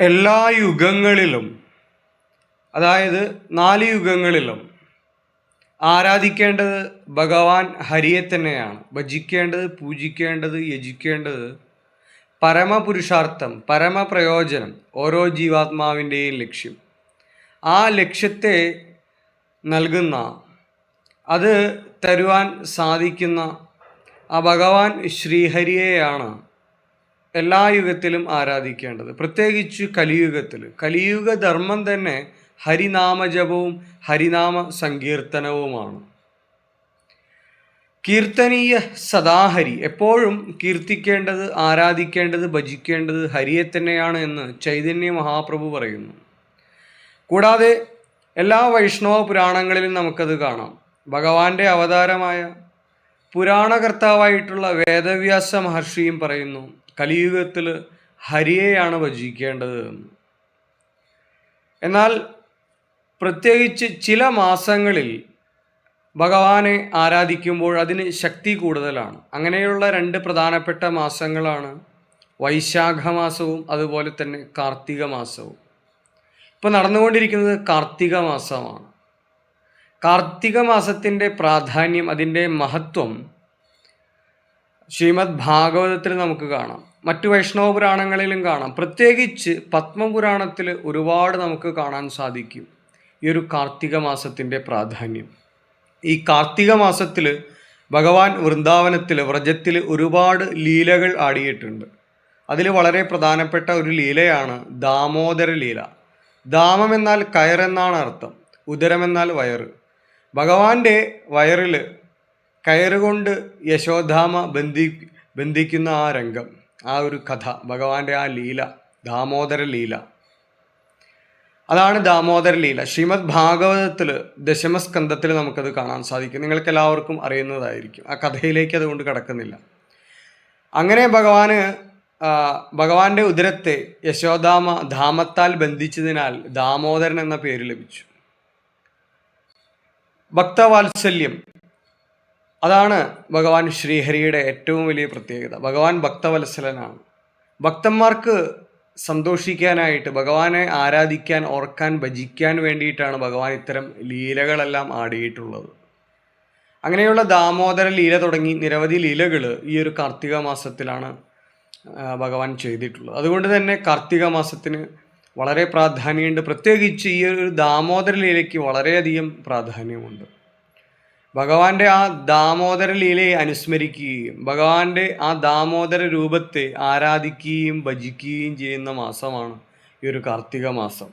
എല്ലാ യുഗങ്ങളിലും അതായത് നാല് യുഗങ്ങളിലും ആരാധിക്കേണ്ടത് ഭഗവാൻ ഹരിയെ തന്നെയാണ്. ഭജിക്കേണ്ടത് പൂജിക്കേണ്ടത് യജിക്കേണ്ടത് പരമപുരുഷാർത്ഥം പരമപ്രയോജനം ഓരോ ജീവാത്മാവിന്റെയും ലക്ഷ്യം. ആ ലക്ഷ്യത്തെ നൽകുന്ന അത് തരുവാൻ സാധിക്കുന്ന ആ ഭഗവാൻ ശ്രീഹരിയെയാണ് എല്ലാ യുഗത്തിലും ആരാധിക്കേണ്ടത്. പ്രത്യേകിച്ച് കലിയുഗത്തിൽ. കലിയുഗ ധർമ്മം തന്നെ ഹരിനാമജപവും ഹരിനാമ സങ്കീർത്തനവുമാണ് കീർത്തനീയ സദാഹരി. എപ്പോഴും കീർത്തിക്കേണ്ടത് ആരാധിക്കേണ്ടത് ഭജിക്കേണ്ടത് ഹരിയെ തന്നെയാണ് എന്ന് ചൈതന്യ മഹാപ്രഭു പറയുന്നു. കൂടാതെ എല്ലാ വൈഷ്ണവ പുരാണങ്ങളിലും നമുക്കത് കാണാം. ഭഗവാന്റെ അവതാരമായ പുരാണകർത്താവായിട്ടുള്ള വേദവ്യാസ മഹർഷിയും പറയുന്നു കലിയുഗത്തിൽ ഹരിയെയാണ് ഭജിക്കേണ്ടത്. എന്നാൽ പ്രത്യേകിച്ച് ചില മാസങ്ങളിൽ ഭഗവാനെ ആരാധിക്കുമ്പോൾ അതിന് ശക്തി കൂടുതലാണ്. അങ്ങനെയുള്ള രണ്ട് പ്രധാനപ്പെട്ട മാസങ്ങളാണ് വൈശാഖ മാസവും അതുപോലെ തന്നെ കാർത്തിക മാസവും. ഇപ്പോൾ നടന്നുകൊണ്ടിരിക്കുന്നത് കാർത്തിക മാസമാണ്. കാർത്തിക മാസത്തിന്റെ പ്രാധാന്യം അതിന്റെ മഹത്വം ശ്രീമദ് ഭാഗവതത്തിൽ നമുക്ക് കാണാം. മറ്റു വൈഷ്ണവ പുരാണങ്ങളിലും കാണാം. പ്രത്യേകിച്ച് പത്മപുരാണത്തിൽ ഒരുപാട് നമുക്ക് കാണാൻ സാധിക്കും ഈ ഒരു കാർത്തിക മാസത്തിന്റെ പ്രാധാന്യം. ഈ കാർത്തിക മാസത്തിൽ ഭഗവാൻ വൃന്ദാവനത്തിൽ വ്രജത്തിൽ ഒരുപാട് ലീലകൾ ആടിയിട്ടുണ്ട്. അതിൽ വളരെ പ്രധാനപ്പെട്ട ഒരു ലീലയാണ് ദാമോദര ലീല. ദാമം എന്നാൽ കയറെന്നാണ് അർത്ഥം ഉദരമെന്നാൽ വയറ്. ഭഗവാന്റെ വയറിൽ കയറുകൊണ്ട് യശോധാമ ബന്ധി ബന്ധിക്കുന്ന ആ രംഗം. ആ ഒരു കഥ ഭഗവാന്റെ ആ ലീല ദാമോദര ലീല. അതാണ് ദാമോദര ലീല. ശ്രീമദ് ഭാഗവതത്തിൽ ദശമസ്കന്ധത്തിൽ നമുക്കത് കാണാൻ സാധിക്കും. നിങ്ങൾക്ക് എല്ലാവർക്കും അറിയുന്നതായിരിക്കും. ആ കഥയിലേക്ക് അതുകൊണ്ട് കടക്കുന്നില്ല. അങ്ങനെ ഭഗവാന് ഭഗവാന്റെ ഉദരത്തെ യശോദാമ ധാമത്താൽ ബന്ധിച്ചതിനാൽ ദാമോദരൻ എന്ന പേര് ലഭിച്ചു. ഭക്തവാത്സല്യം അതാണ് ഭഗവാൻ ശ്രീഹരിയുടെ ഏറ്റവും വലിയ പ്രത്യേകത. ഭഗവാൻ ഭക്തവത്സലനാണ്. ഭക്തന്മാർക്ക് സന്തോഷിക്കാനായിട്ട് ഭഗവാനെ ആരാധിക്കാൻ ഓർക്കാൻ ഭജിക്കാൻ വേണ്ടിയിട്ടാണ് ഭഗവാൻ ഇത്തരം ലീലകളെല്ലാം ആടിയിട്ടുള്ളത്. അങ്ങനെയുള്ള ദാമോദര ലീല തുടങ്ങി നിരവധി ലീലകൾ ഈ ഒരു കാർത്തിക മാസത്തിലാണ് ഭഗവാൻ ചെയ്തിട്ടുള്ളത്. അതുകൊണ്ട് തന്നെ കാർത്തിക മാസത്തിന് വളരെ പ്രാധാന്യമുണ്ട്. പ്രത്യേകിച്ച് ഈ ഒരു ദാമോദര ലീലയ്ക്ക് വളരെയധികം പ്രാധാന്യമുണ്ട്. ഭഗവാന്റെ ആ ദാമോദര ലീലയെ അനുസ്മരിക്കുകയും ഭഗവാന്റെ ആ ദാമോദര രൂപത്തെ ആരാധിക്കുകയും ഭജിക്കുകയും ചെയ്യുന്ന മാസമാണ് ഈ ഒരു കാർത്തിക മാസം.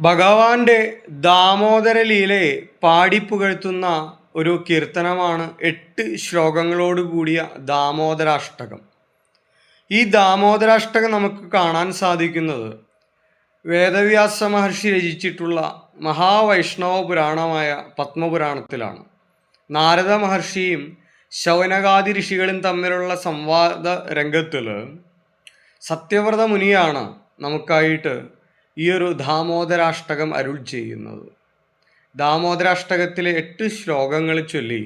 ഭഗവാന്റെ ദാമോദര ലീലയെ പാടിപ്പുകഴ്ത്തുന്ന ഒരു കീർത്തനമാണ് എട്ട് ശ്ലോകങ്ങളോട് കൂടിയ ദാമോദരാഷ്ടകം. ഈ ദാമോദരാഷ്ടകം നമുക്ക് കാണാൻ സാധിക്കുന്നത് വേദവ്യാസ മഹർഷി രചിച്ചിട്ടുള്ള മഹാവൈഷ്ണവ പുരാണമായ പത്മപുരാണത്തിലാണ്. നാരദ മഹർഷിയും ശൗനകാദി ഋഷികളും തമ്മിലുള്ള സംവാദ രംഗത്തിൽ സത്യവ്രത മുനിയാണ് നമുക്കായിട്ട് ഈ ഒരു ദാമോദരാഷ്ടകം അരുൾ ചെയ്യുന്നത്. ദാമോദരാഷ്ടകത്തിലെ എട്ട് ശ്ലോകങ്ങൾ ചൊല്ലി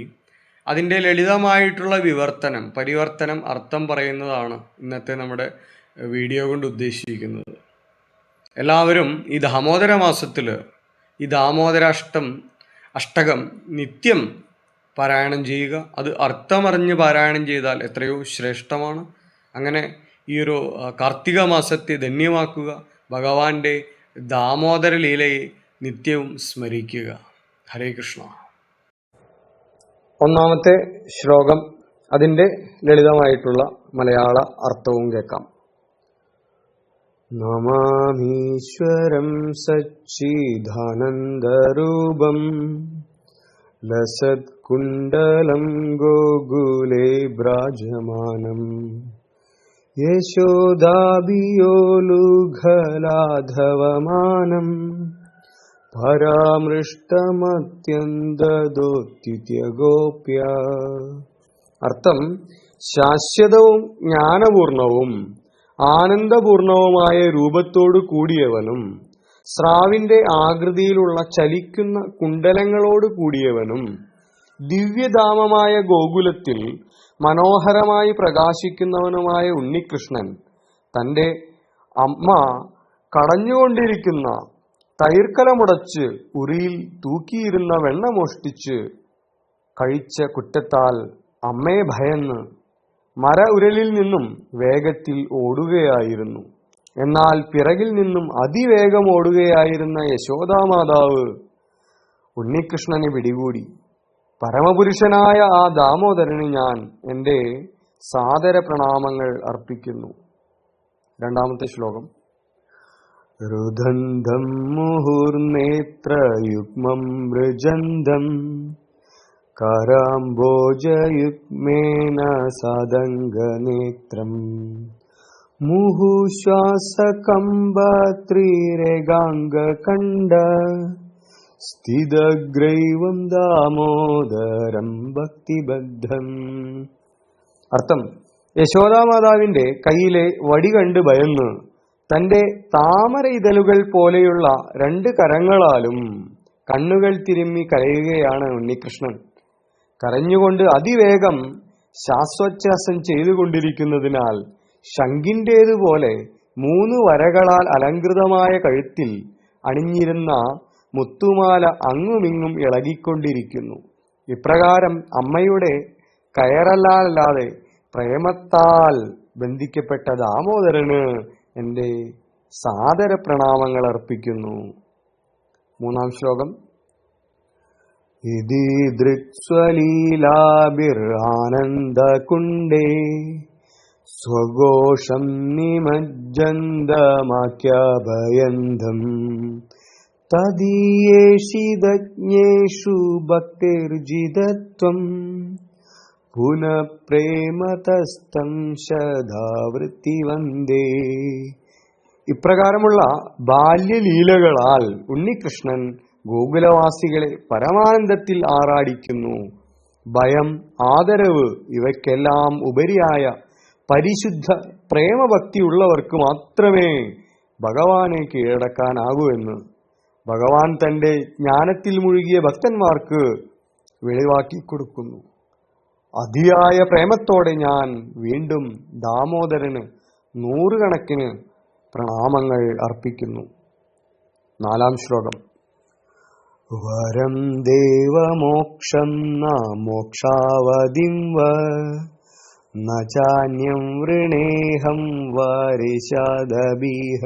അതിന്റെ ലളിതമായിട്ടുള്ള വിവർത്തനം പരിവർത്തനം അർത്ഥം പറയുന്നതാണ് ഇന്നത്തെ നമ്മുടെ വീഡിയോ കൊണ്ട് ഉദ്ദേശിക്കുന്നത്. എല്ലാവരും ഈ ദാമോദര മാസത്തിൽ ഈ ദാമോദരാഷ്ടം അഷ്ടകം നിത്യം പാരായണം ചെയ്യുക. അത് അർത്ഥമറിഞ്ഞ് പാരായണം ചെയ്താൽ എത്രയോ ശ്രേഷ്ഠമാണ്. അങ്ങനെ ഈ ഒരു കാർത്തിക മാസത്തെ ധന്യമാക്കുക. ഭഗവാന്റെ ദാമോദര ലീലയെ നിത്യവും സ്മരിക്കുക. ഹരേ കൃഷ്ണ. ഒന്നാമത്തെ ശ്ലോകം അതിന്റെ ലളിതമായിട്ടുള്ള മലയാള അർത്ഥവും കേൾക്കാം. നമാമീശ്വരം സച്ചിദാനന്ദരൂപം. ലസത്കുണ്ടലം ഗോകുലേ ബ്രാജമാനം യശോദാബിയോലുഘലാധവമാനം പരാമൃഷ്ടമത്യന്തദോത്യുത്യഗോപ്യ അർത്ഥം ശാശ്വതവും ജ്ഞാനപൂർണവും. ആനന്ദപൂർണവുമായ രൂപത്തോടു കൂടിയവനും സ്രാവിന്റെ ആകൃതിയിലുള്ള ചലിക്കുന്ന കുണ്ടലങ്ങളോട് കൂടിയവനും ദിവ്യധാമമായ ഗോകുലത്തിൽ മനോഹരമായി പ്രകാശിക്കുന്നവനുമായ ഉണ്ണികൃഷ്ണൻ തന്റെ അമ്മ കടഞ്ഞുകൊണ്ടിരിക്കുന്ന തൈർക്കലമുടച്ച് ഉറിയിൽ തൂക്കിയിരുന്ന വെണ്ണ മോഷ്ടിച്ച് കഴിച്ച കുറ്റത്താൽ അമ്മയെ ഭയന്ന് മര ഉരലിൽ നിന്നും വേഗത്തിൽ ഓടുകയായിരുന്നു. എന്നാൽ പിറകിൽ നിന്നും അതിവേഗം ഓടുകയായിരുന്ന യശോദാമാതാവ് ഉണ്ണികൃഷ്ണനെ പിടികൂടി. പരമപുരുഷനായ ആ ദാമോദരന് ഞാൻ എന്റെ സാദര പ്രണാമങ്ങൾ അർപ്പിക്കുന്നു. രണ്ടാമത്തെ ശ്ലോകം. രുദന്തം മുഹുർനേത്രയുഗ്മം മൃജന്തം കരാംബോജയുഗ്മേന സദംഗനേത്രം. മുഹുശ്വാസകമ്പത്രിരേഗാംഗകണ്ഡ സ്ഥിതഗ്രൈവം ദാമോദരം ഭക്തിബദ്ധം. അർത്ഥം യശോദാമാതാവിന്റെ കയ്യിലെ വടി കണ്ട് ഭയന്ന് തന്റെ താമര ഇതലുകൾ പോലെയുള്ള രണ്ട് കരങ്ങളാലും കണ്ണുകൾ തിരുമ്മി കരയുകയാണ് ഉണ്ണികൃഷ്ണൻ. കരഞ്ഞുകൊണ്ട് അതിവേഗം ശ്വാസോച്ഛ്വാസം ചെയ്തുകൊണ്ടിരിക്കുന്നതിനാൽ ശങ്കിന്റേതുപോലെ മൂന്ന് വരകളാൽ അലങ്കൃതമായ കഴുത്തിൽ അണിഞ്ഞിരുന്ന മുത്തുമാല അങ്ങുമിങ്ങും ഇളകിക്കൊണ്ടിരിക്കുന്നു. ഇപ്രകാരം അമ്മയുടെ കയറല്ലാതെ പ്രേമത്താൽ ബന്ധിക്കപ്പെട്ട ദാമോദരന് എന്റെ സാദര പ്രണാമങ്ങൾ അർപ്പിക്കുന്നു. മൂന്നാം ശ്ലോകം. ഇതി ദൃക്സ്വലീലാഭിർആനന്ദകുണ്ടേ സ്വഘോഷം നിമജ്ജന്തമാഖ്യാഭയന്തം. തദീയേഷിതജ്ഞേഷു ഭക്തിർജിതത്വം. പുനഃപ്രേമതസ്തം ശതാവൃത്തി വന്ദേ ഇപ്രകാരമുള്ള ബാല്യലീലകളാൽ ഉണ്ണികൃഷ്ണൻ ഗോകുലവാസികളെ പരമാനന്ദത്തിൽ ആറാടിക്കുന്നു. ഭയം ആദരവ് ഇവയ്ക്കെല്ലാം ഉപരിയായ പരിശുദ്ധ പ്രേമഭക്തിയുള്ളവർക്ക് മാത്രമേ ഭഗവാനെ കീഴടക്കാനാകൂ എന്ന്. ഭഗവാൻ തന്റെ ജ്ഞാനത്തിൽ മുഴുകിയ ഭക്തന്മാർക്ക് വെളിവാക്കി കൊടുക്കുന്നു. അതിയായ പ്രേമത്തോടെ ഞാൻ വീണ്ടും ദാമോദരന് നൂറുകണക്കിന് പ്രണാമങ്ങൾ അർപ്പിക്കുന്നു. നാലാം ശ്ലോകം. വരം ദേവമോക്ഷം ന മോക്ഷാവതിം വ. न വരിശാദീഹ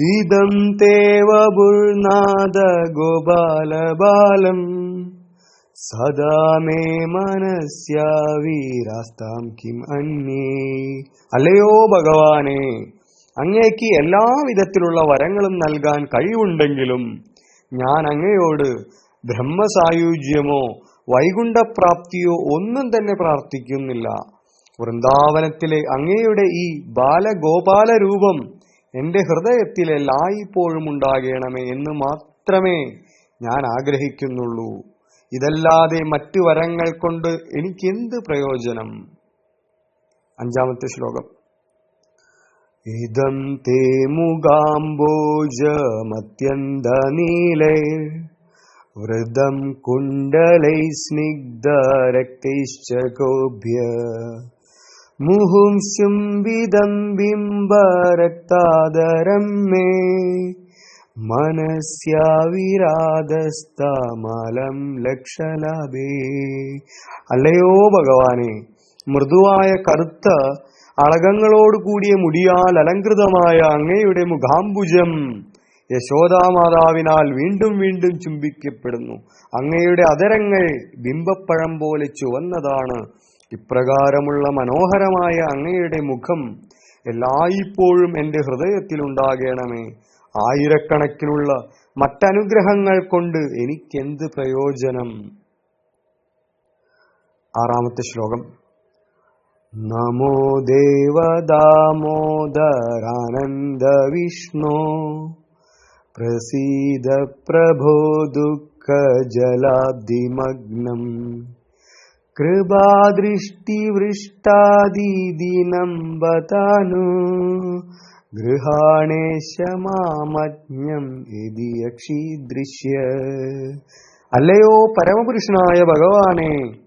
ഇതം തേവ ബുർനാദ ഗോപാലബാലം. സദാ മേ മനസ്യാവീരാസ്താം കിം അന്യേ. അല്ലയോ ഭഗവാനെ അങ്ങേക്ക് എല്ലാ വിധത്തിലുള്ള വരങ്ങളും നൽകാൻ കഴിവുണ്ടെങ്കിലും ഞാൻ അങ്ങയോട് ബ്രഹ്മസായുജ്യമോ വൈകുണ്ഠപ്രാപ്തിയോ ഒന്നും തന്നെ പ്രാർത്ഥിക്കുന്നില്ല. വൃന്ദാവനത്തിലെ അങ്ങയുടെ ഈ ബാലഗോപാല രൂപം എന്റെ ഹൃദയത്തിൽ എല്ലായ്പ്പോഴും ഉണ്ടാകണമേ എന്ന് മാത്രമേ ഞാൻ ആഗ്രഹിക്കുന്നുള്ളൂ. ഇതല്ലാതെ മറ്റു വരങ്ങൾ കൊണ്ട് എനിക്കെന്ത് പ്രയോജനം? അഞ്ചാമത്തെ ശ്ലോകം. ഇതം തേ മുഗാംബോജമത്യന്തനീലൈ വൃതം കുണ്ടലൈ സ്നിഗ്ധരക്തൈശ്ച ഗോഭ്യ ഗോഭ്യ മുഹുംസ്യുംബിദം ബിംബരക്താദരം മേ. മനസ്യാവിരാധസ്തമലം ലക്ഷലഭേ. അല്ലയോ ഭഗവാനെ മൃദുവായ കറുത്ത അളകങ്ങളോട് കൂടിയ മുടിയാൽ അലങ്കൃതമായ അങ്ങയുടെ മുഖാംബുജം യശോദാമാതാവിനാൽ വീണ്ടും വീണ്ടും ചുംബിക്കപ്പെടുന്നു. അങ്ങയുടെ അതരങ്ങൾ ബിംബപ്പഴം പോലെ ചുവന്നതാണ്. ഇപ്രകാരമുള്ള മനോഹരമായ അങ്ങയുടെ മുഖം എല്ലായ്പ്പോഴും എന്റെ ഹൃദയത്തിലുണ്ടാകണമേ. ആയിരക്കണക്കിനുള്ള മറ്റനുഗ്രഹങ്ങൾ കൊണ്ട് എനിക്കെന്ത് പ്രയോജനം? ആറാമത്തെ ശ്ലോകം. नमो देव दामोदरानन्दविष्णो। प्रसीदप्रभो दुःखजलाब्धिमग्नम् कृपादृष्टिवृष्टादिनं बतानु गृहाणेश मामज्ञम् यदि यक्षीदृश्य। अल्लयो परमपुरुषणाय भगवाने।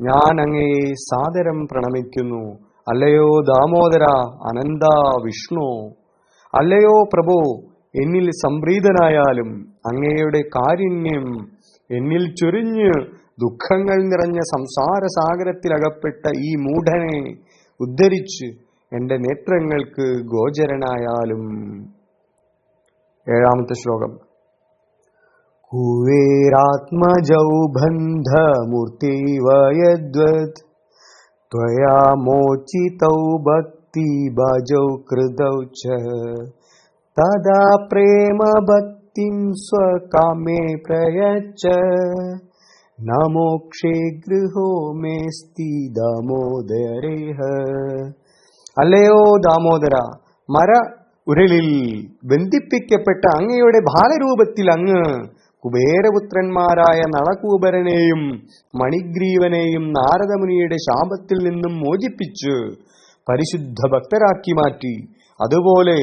ഞാൻ അങ്ങേ സാദരം പ്രണമിക്കുന്നു. അല്ലയോ ദാമോദര അനന്ത വിഷ്ണു. അല്ലയോ പ്രഭു എന്നിൽ സംപ്രീതനായാലും അങ്ങയുടെ കാരുണ്യം എന്നിൽ ചൊരിഞ്ഞ് ദുഃഖങ്ങൾ നിറഞ്ഞ സംസാര സാഗരത്തിലകപ്പെട്ട ഈ മൂഢനെ ഉദ്ധരിച്ച് എന്റെ നേത്രങ്ങൾക്ക് ഗോചരനായാലും. ഏഴാമത്തെ ശ്ലോകം. कुबेरात्मजौ बन्धमूर्तिव यद्वत् त्वया मोचितौ भक्तिबाजौ कृतौ च। तदा प्रेमभक्तिं स्वकामे प्रयच्छ। न मोक्षे गृहो मेस्ती दामोदरेह। ಅಲೆಯೋ ದಾಮೋದರ ಮರ ಉರಳಿಲ್ ಬೆಂದಿಪ್ಪಿಕ್ಕೆ ಪೆಟ್ಟ ಅಂಗೆಯೊಡೆ ಭಾಳ കുബേരപുത്രന്മാരായ നളകൂബരനെയും മണിഗ്രീവനെയും നാരദമുനിയുടെ ശാപത്തിൽ നിന്നും മോചിപ്പിച്ച് പരിശുദ്ധ ഭക്തരാക്കി മാറ്റി. അതുപോലെ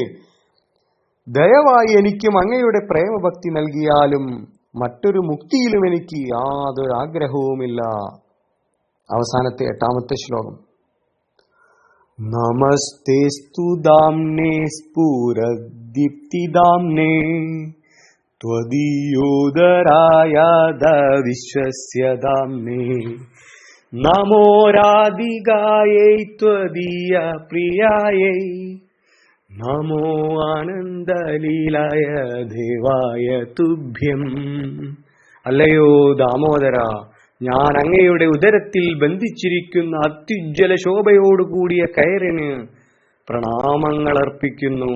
ദയവായി എനിക്കും അങ്ങയുടെ പ്രേമഭക്തി നൽകിയാലും മറ്റൊരു മുക്തിയിലും എനിക്ക് യാതൊരു ആഗ്രഹവുമില്ല. അവസാനത്തെ എട്ടാമത്തെ ശ്ലോകം. നമസ്തേസ്തു ദാംനേ സ്ഫുരദീപ്തിദാംനേ त्वदीयोदरायाद विश्वस्य दाम्ने नमो राधिकायै त्वदीय प्रियायै നമോ ആനന്ദലീലായ ദേവായ തുഭ്യം അല്ലയോ ദാമോദര ഞാൻ അങ്ങയുടെ ഉദരത്തിൽ ബന്ധിച്ചിരിക്കുന്ന അത്യുജ്വല ശോഭയോടുകൂടിയ കയറിന് പ്രണാമങ്ങൾ അർപ്പിക്കുന്നു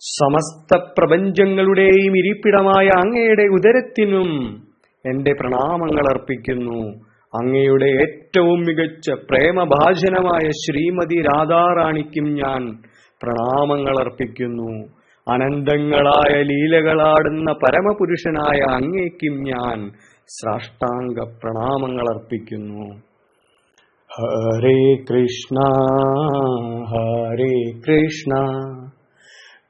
സമസ്ത പ്രപഞ്ചങ്ങളുടെയും ഇരിപ്പിടമായ അങ്ങയുടെ ഉദരത്തിനും എന്റെ പ്രണാമങ്ങൾ അർപ്പിക്കുന്നു. അങ്ങയുടെ ഏറ്റവും മികച്ച പ്രേമഭാജനമായ ശ്രീമതി രാധാറാണിക്കും ഞാൻ പ്രണാമങ്ങൾ അർപ്പിക്കുന്നു. അനന്തങ്ങളായ ലീലകളാടുന്ന പരമപുരുഷനായ അങ്ങേക്കും ഞാൻ സാഷ്ടാംഗ പ്രണാമങ്ങൾ അർപ്പിക്കുന്നു. ഹരേ കൃഷ്ണ ഹരേ കൃഷ്ണ.